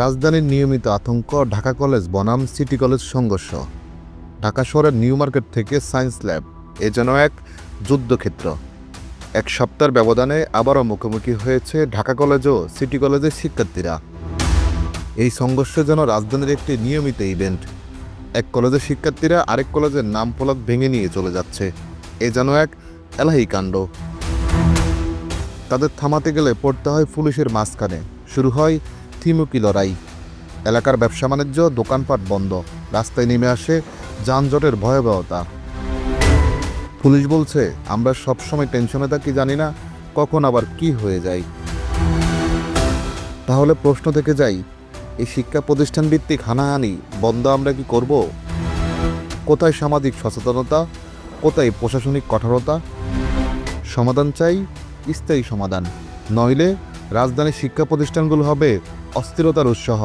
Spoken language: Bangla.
রাজধানীর নিয়মিত আতঙ্ক, ঢাকা কলেজ, বনাম সিটি কলেজ সংঘর্ষ। ঢাকা শহরের নিউ মার্কেট থেকে সায়েন্স ল্যাব, এ যেন এক যুদ্ধক্ষেত্র। এক সপ্তাহের ব্যবধানে আবারও মুখোমুখি হয়েছে ঢাকা কলেজ ও সিটি কলেজের শিক্ষার্থীরা। এই সংঘর্ষ যেন রাজধানীর একটি নিয়মিত ইভেন্ট। এক কলেজের শিক্ষার্থীরা আরেক কলেজের নাম ফলক ভেঙে নিয়ে চলে যাচ্ছে। এ যেন এক এলাহি কাণ্ড। তাদের থামাতে গেলে পড়তে হয় পুলিশের মাঝখানে। শুরু হয় থিমুকি লড়াই। এলাকার ব্যবসা বাণিজ্য, দোকানপাট বন্ধ। রাস্তায় নেমে আসে যানজটের ভয়াবহতা। পুলিশ বলছে, আমরা সবসময় টেনশনে থাকি, জানি না কখন আবার কি হয়ে যায়। তাহলে প্রশ্ন থেকে যাই, এই শিক্ষা প্রতিষ্ঠান ভিত্তিক হানাহানি বন্ধ আমরা কি করব? কোথায় সামাজিক সচেতনতা, কোথায় প্রশাসনিক কঠোরতা? সমাধান চাই, স্থায়ী সমাধান। নইলে রাজধানীর শিক্ষা প্রতিষ্ঠানগুলো হবে অস্থিরতার উৎসাহ